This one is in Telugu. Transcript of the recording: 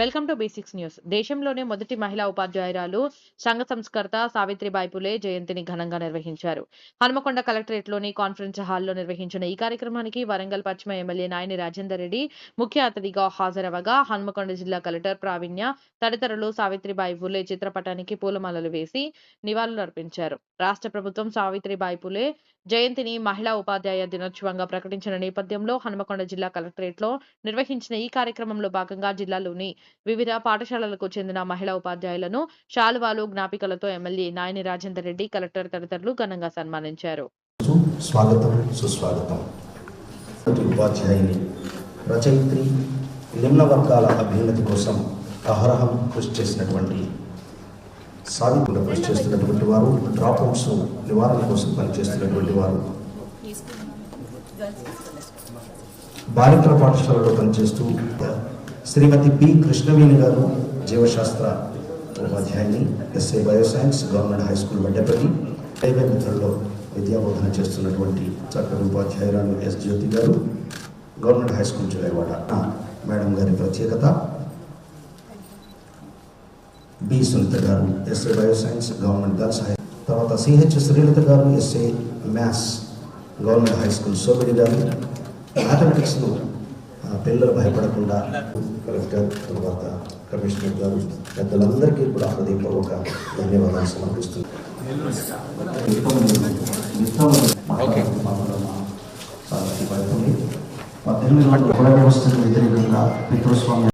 Welcome to basics news. దేశంలోనే మొదటి మహిళా ఉపాధ్యాయురాలు సంఘ సంస్కర్త సావిత్రిబాయి పులే జయంతిని ఘనంగా నిర్వహించారు. హనుమకొండ కలెక్టరేట్లోని కాన్ఫరెన్స్ హాల్లో నిర్వహించిన ఈ కార్యక్రమానికి వరంగల్ పశ్చిమ ఎమ్మెల్యే నాయని రాజేందర్ రెడ్డి ముఖ్య అతిథిగా హాజరవగా హన్మకొండ జిల్లా కలెక్టర్ ప్రావీణ్య తదితరులు సావిత్రిబాయి పులే చిత్రపటానికి పూలమాలలు వేసి నివాళులర్పించారు రాష్ట్ర ప్రభుత్వం సావిత్రిబాయి పులే జయంతిని మహిళా ఉపాధ్యాయ దినోత్సవంగా ప్రకటించిన నేపథ్యంలో హనుమకొండ జిల్లా కలెక్టరేట్లో నిర్వహించిన ఈ కార్యక్రమంలో భాగంగా జిల్లాలోని వివిధ పాఠశాలలకు చెందిన మహిళా ఉపాధ్యాయులను శాలువాలు జ్ఞాపికలతో ఎమ్మెల్యే నాయని రాజేందర్ రెడ్డి కలెక్టర్ తదితరులు ఘనంగా సన్మానించారు. స్వాగతం సుస్వాగతం. ఉపాధ్యాయుని రచయిత్రి నిమ్న వర్గాల అభ్యున్నతి కోసం అహరహం కృషి చేసినటువంటి సాధికుండా కృషి చేస్తున్నటువంటి వారు డ్రాప్ అవుట్స్ నివారణ కోసం పనిచేస్తున్నటువంటి వారు. బాలికల పాఠశాలలో పనిచేస్తూ శ్రీమతి పి కృష్ణవేణి గారు జీవశాస్త్ర ఉపాధ్యాయుని SA bioscience government high school Vaddepalli highway మిత్రుల్లో విద్యాబోధన చేస్తున్నటువంటి చక్కటి ఉపాధ్యాయురాలు S Jyothi garu government high school Julaiwada madam గారి ప్రత్యేకత B Sunitha garu SA bioscience government girls high తర్వాత CH Srilatha garu SA maths government high school Somidi garu మ్యాథమెటిక్స్ను ఆ, పిల్లలు భయపడకుండా కలెక్టర్ తర్వాత కమిషనర్ గారు పెద్దలందరికీ కూడా హృదయపూర్వక ధన్యవాదాలు సమర్పిస్తున్నాను పద్దెనిమిది వందల వ్యవస్థకు వ్యతిరేకంగా పితృస్వామ్య